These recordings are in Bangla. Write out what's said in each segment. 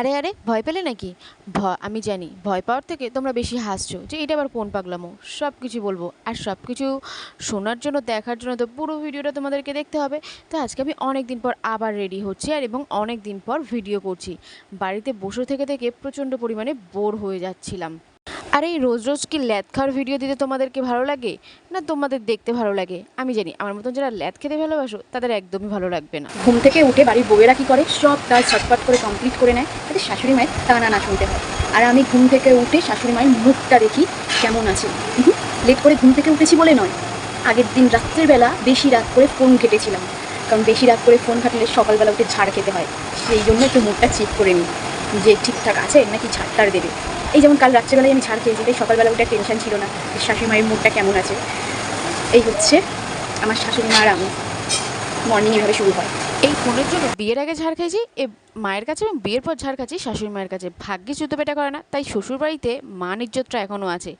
আরে আরে, ভয় পেলে নাকি? ভ আমি জানি, ভয় পাওয়ার থেকে তোমরা বেশি হাসছো যে এটা আবার কোন পাগলামো? সব কিছু বলব। আর সব কিছু শোনার জন্য, দেখার জন্য তো পুরো ভিডিওটা তোমাদেরকে দেখতে হবে। তো আজকে আমি অনেক দিন পর আবার রেডি হচ্ছি আর এবং অনেক দিন পর ভিডিও করছি। বাড়িতে বসে থেকে থেকে প্রচণ্ড পরিমাণে বোর হয়ে যাচ্ছিলাম। আর, এই রোজ রোজ কি ল্যাদ খাওয়ার ভিডিও দিতে তোমাদেরকে ভালো লাগে? না তোমাদের দেখতে ভালো লাগে? আমি জানি, আমার মতন যারা ল্যাদ খেতে ভালোবাসো, তাদের একদমই ভালো লাগবে না। ঘুম থেকে উঠে বাড়ির বউয়েরা কি করে? সব কাজ ছটপট করে কমপ্লিট করে নেয়। তাদের শাশুড়ি মায়ের টানা না শুনতে হয়। আর আমি ঘুম থেকে উঠে শাশুড়ি মায়ের মুখটা দেখি কেমন আছে। লেট করে ঘুম থেকে উঠেছি বলে নয়। আগের দিন রাত্রের বেলা বেশি রাত করে ফোন ঘেটেছিলাম। কারণ বেশি রাত করে ফোন ঘাটলে সকালবেলা উঠে ঝাড় খেতে হয়। সেই জন্য একটু মুখটা চেক করে নিই। যে ঠিকঠাক আছে নাকি ঝাড়টার দেবে। এই যেমন কাল রাত্রেবেলায় আমি ছাড় খেয়েছি, তাই সকালবেলা উঠে টেনশন ছিল না শাশুড়ি মায়ের মুডটা কেমন আছে। এই হচ্ছে আমার শাশুড়ি মা আর আমি মর্নিং এভাবে শুরু হয়। এই ফোনের জন্য বিয়ের আগে ঝাড় খেয়েছি এ মায়ের কাছে এবং বিয়ের পর ঝাড় খাচ্ছি, শাশুড়ি মায়ের কাছে। ভাগ্যে চুতো পেটা করে না, তাই শ্বশুর বাড়িতে মান ইজ্জতটা এখনও আছে।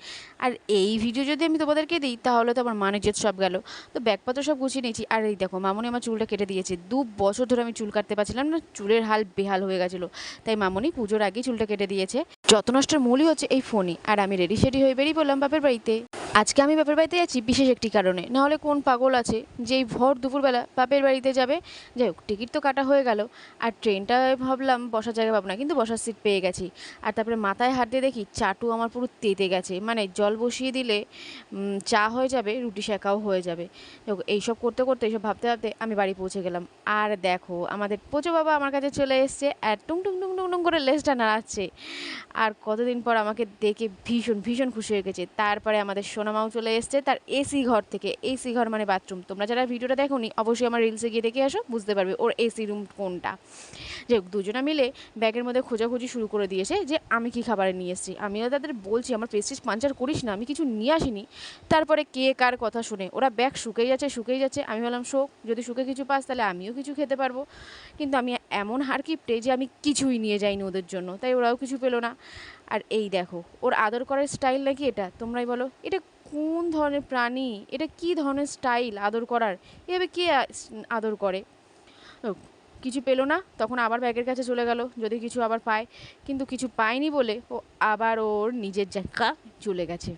আর এই ভিডিও যদি আমি তোমাদেরকে দিই, তাহলে তো আমার মান ইজ্জত সব গেল। তো ব্যাগপত্র সব গুছিয়ে নিয়েছি। আর এই দেখো, মামনি আমার চুলটা কেটে দিয়েছে। দু বছর ধরে আমি চুল কাটতে পারছিলাম না, চুলের হাল বেহাল হয়ে গেছিল। তাই মামনি পুজোর আগেই চুলটা কেটে দিয়েছে। যত নষ্টের মূলই হচ্ছে এই ফোনই। আর আমি রেডি সেডি হয়ে বেরিয়ে পড়লাম বাপের বাড়িতে। আজকে আমি বাপের বাড়িতে যাচ্ছি বিশেষ একটি কারণে। নাহলে কোন পাগল আছে, যেই ভর দুপুরবেলা বাপের বাড়িতে যাবে? যাই হোক, টিকিট তো কাটা হয়ে গেল। আর ট্রেনটা ভাবলাম বসার জায়গা পাবো না, কিন্তু বসার সিট পেয়ে গেছি। আর তারপরে মাথায় হাত দিয়ে দেখি চাটু আমার পুরো তেতে গেছে। মানে জল বসিয়ে দিলে চা হয়ে যাবে, রুটি শেখাও হয়ে যাবে। এইসব করতে করতে, এইসব ভাবতে ভাবতে আমি বাড়ি পৌঁছে গেলাম। আর দেখো, আমাদের পোচো বাবা আমার কাছে চলে এসছে আর টুং টুং টুং টুং টুং করে লেজটা নাড়াচ্ছে। আর কতদিন পর আমাকে দেখে ভীষণ ভীষণ খুশি হয়ে গেছে। তারপরে আমাদের সোনামাও চলে এসছে, তার এসি ঘর থেকে। এসি ঘর মানে বাথরুম তোমরা যারা ভিডিওটা দেখোনি, অবশ্যই আমার রিলসে গিয়ে দেখে আসো, বুঝতে পারবে ওর এসি রুম কোনটা? যে দুজনে মিলে ব্যাগের মধ্যে খোঁজাখুঁজি শুরু করে দিয়েছে যে আমি কি খাবারে নিয়ে এসেছি। আমিও তাদের বলছি, আমার প্রেস্টিজ পাঞ্চার করিস না, আমি কিছু নিয়ে আসিনি। তারপরে কে কার কথা শুনে, ওরা ব্যাগ শুকেই যাচ্ছে শুকেই যাচ্ছে। আমি বললাম শোক, যদি শুকে কিছু পাস তাহলে আমিও কিছু খেতে পারব। কিন্তু আমি এমন হার কিপটে যে আমি কিছুই নিয়ে যাইনি ওদের জন্য, তাই ওরাও কিছু পেল না। আর এই দেখো, ওর আদর করার স্টাইল নাকি এটা? তোমরাই বলো, এটা কোন ধরনের প্রাণী? এটা কি ধরনের স্টাইল আদর করার? এভাবে কে আদর করে? কিছু পেল না? তখন আবার ব্যাগের কাছে চলে গেল, যদি কিছু আবার পায়। কিন্তু কিছু পায়নি বলে ও আবার ওর নিজের জায়গা চলে গেছে।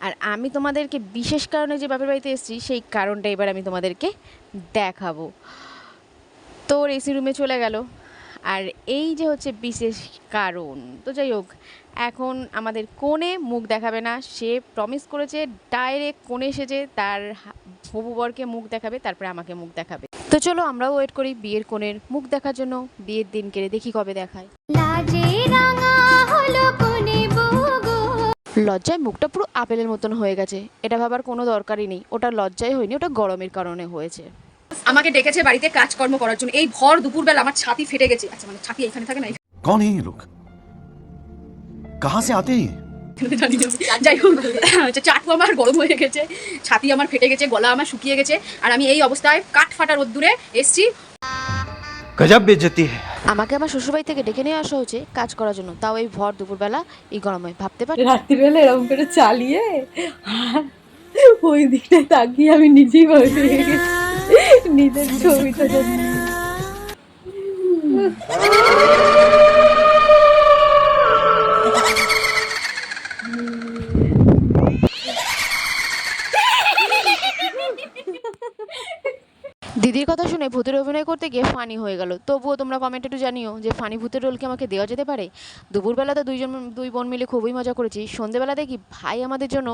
আর আমি তোমাদেরকে বিশেষ কারণে যে বাপের বাড়িতে এসেছি, সেই কারণটা এবার আমি তোমাদেরকে দেখাবো। তো ওর এসি রুমে চলে গেল। আর এই যে হচ্ছে বিশেষ কারণ। তো যাই হোক, এখন আমাদের কোণে মুখ দেখাবে না। সে প্রমিস করেছে ডাইরেক্ট কোণে এসেছে, তার হবু বরকে মুখ দেখাবে, তারপরে আমাকে মুখ দেখাবে। তো চলো আমরাও ওয়েট করি বিয়ের কোণের মুখ দেখার জন্য বিয়ের দিন কেড়ে দেখি কবে দেখায় লাজে রাঙা হলো কোনে বগো লজ্জায় মুখটা পুরো আপেলের মতন হয়ে গেছে এটা ভাবার কোনো দরকারই নেই ওটা লজ্জায় হয়নি ওটা গরমের কারণে হয়েছে আমাকে ডেকেছে বাড়িতে কাজকর্ম করার জন্য এই ভর দুপুরবেলা আমার ছাতি ফেটে গেছে আচ্ছা মানে ছাতি এখানে থাকে না कौन है ये लोग कहाँ से आते हैं ये? এখানে জানি না। যাই হোক চাটু আমার গরম হয়ে গেছে ছাতি আমার ফেটে গেছে গলা আমার শুকিয়ে গেছে আর আমি এই অবস্থায় কাঠ ফাটা রোদ্দুরে এসছি। গজব বেজতি আমাকে আমার শ্বশুরবাড়ি থেকে ডেকে নিয়ে আসা হয়েছে কাজ করার জন্য। তাও এই ভর দুপুরবেলা এই গরমে ভাবতে পারি? রাত্রিবেলা এরকম করে চালিয়ে ওই দিকটা তাকিয়ে আমি নিজেই বসে নিজের ছবিটা দিদির কথা শুনে ভূতের অভিনয় করতে গিয়ে ফানি হয়ে গেল। তবুও তোমরা কমেন্টে একটু জানিও যে ফানি ভূতের রোল কি আমাকে দেওয়া যেতে পারে? দুপুরবেলা তো দুইজন, দুই বোন মিলে খুবই মজা করেছি। সন্ধেবেলা দেখি ভাই আমাদের জন্য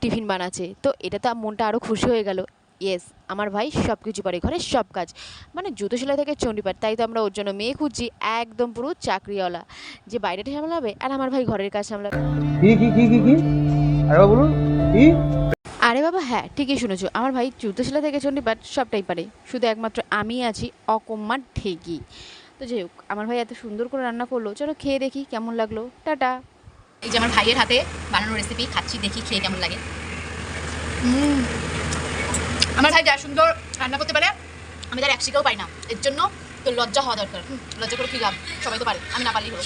টিফিন বানাচ্ছে। তো এটা তো মনটা আরও খুশি হয়ে গেল। ইয়েস আমার ভাই সব কিছু পারে, ঘরের সব কাজ। মানে জুতো সেলাই থেকে চণ্ডীপাঠ তাই তো আমরা ওর জন্য মেয়ে খুঁজছি, একদম পুরো চাকরিওয়ালা। যে বাইরেটা সামলাবে আর আমার ভাই ঘরের কাজ সামলাবে। আরে বাবা হ্যাঁ ঠিকই শুনেছো। আমার ভাই জুতো থেকে বাট সবটাই পারে। শুধু একমাত্র আমি আছি অকম্মা ঠেকি তো যাই হোক, আমার ভাই এত সুন্দর করে রান্না করল। চলো খেয়ে দেখি কেমন লাগল। টাটা। এই যে আমার ভাইয়ের হাতে বানানো রেসিপি খাচ্ছি, দেখি খেয়ে কেমন লাগে। আমার ভাই যা সুন্দর রান্না করতে পারে, আমি তার এক শিকেও পাই না। এর জন্য তো লজ্জা হওয়া দরকার। লজ্জা করে কি লাভ? সবাই তো পারে, আমি না পারলেই হলো